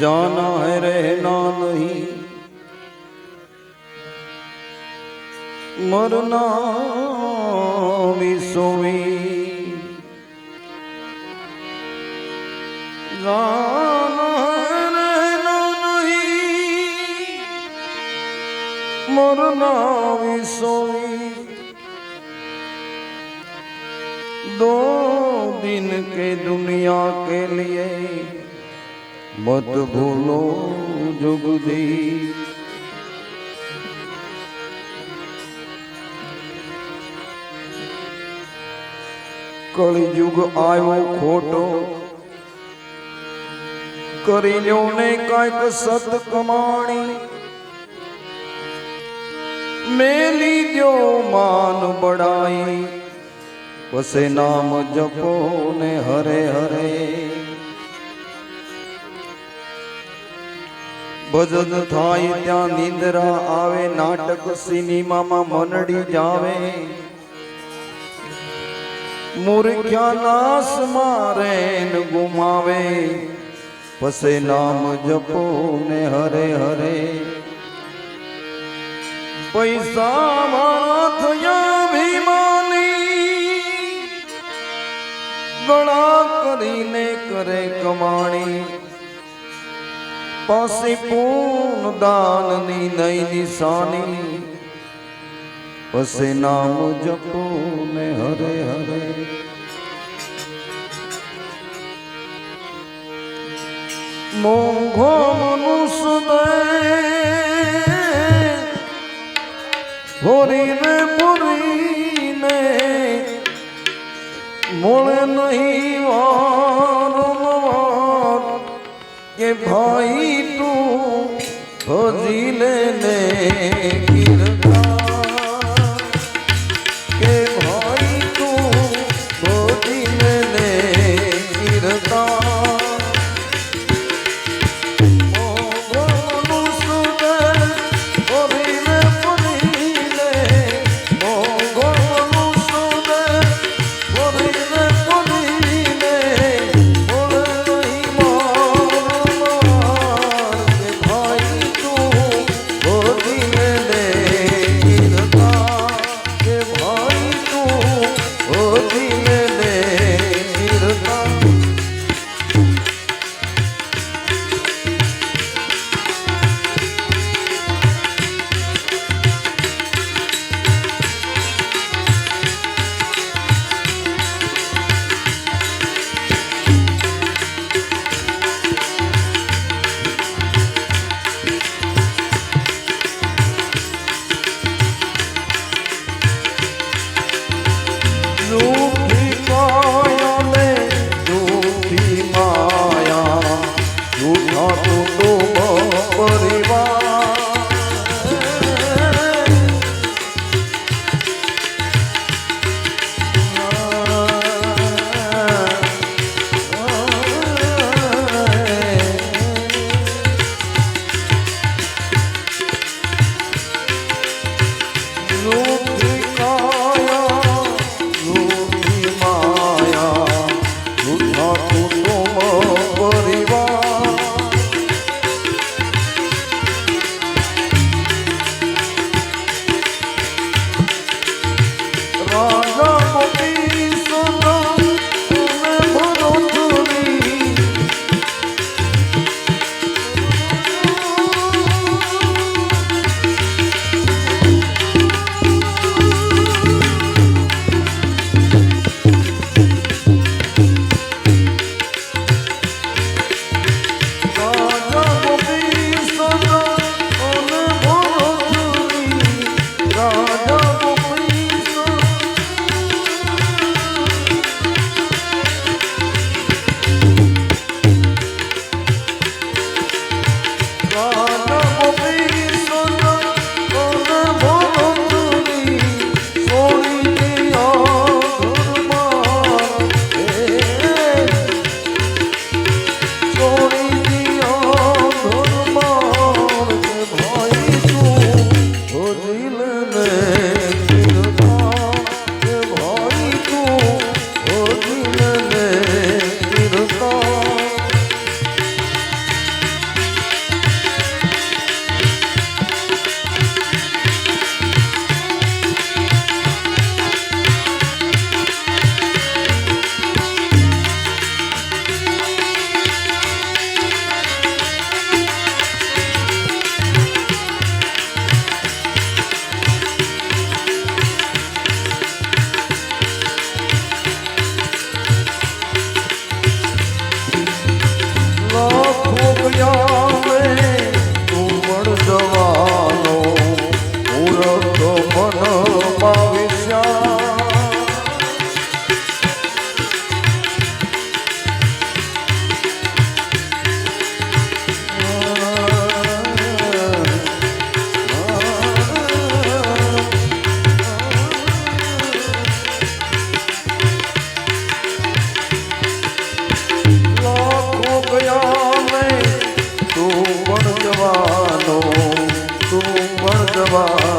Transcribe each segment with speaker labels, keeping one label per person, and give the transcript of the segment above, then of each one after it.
Speaker 1: जाना है रहना नहीं मरना भी सोई जाना है रहना नहीं मरना भी सोई दो दिन के दुनिया के लिए મત ભૂલો જુગદી. કળિયુગ આવ્યો ખોટો. કરી લો ને કંઈક સત કમાણી મેલી દો માન બડાઈ. વસે નામ જપો ને હરે હરે. ભજન થાય ત્યાં નિંદ્રા આવે, નાટક સિનેમામાં મનડી જાવે. મૂર્ખ્યા નાશ મારે ગુમાવે. પસે નામ જપો ને હરે હરે. પૈસા થયા ભીમાની. ગળા કરીને કરે કમાણી. પાસે પૂર્ણ દાનની નઈ નિશાની પસે નામ જપો ને હરે હરે મોંઘો મનુષ્ય હોરી રે પુરી ને મળે નહીં વારંવાર કે ભાઈ તું ભજી લે જવા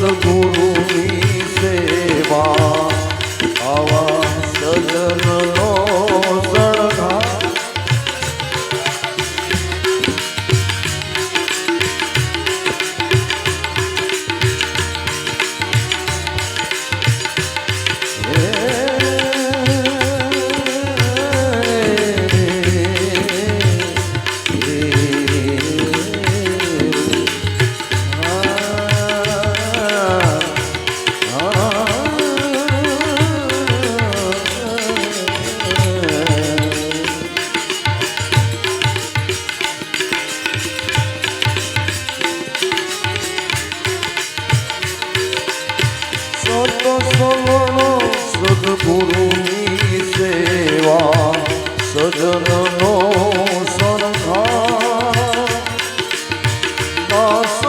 Speaker 1: Sanguru Dios.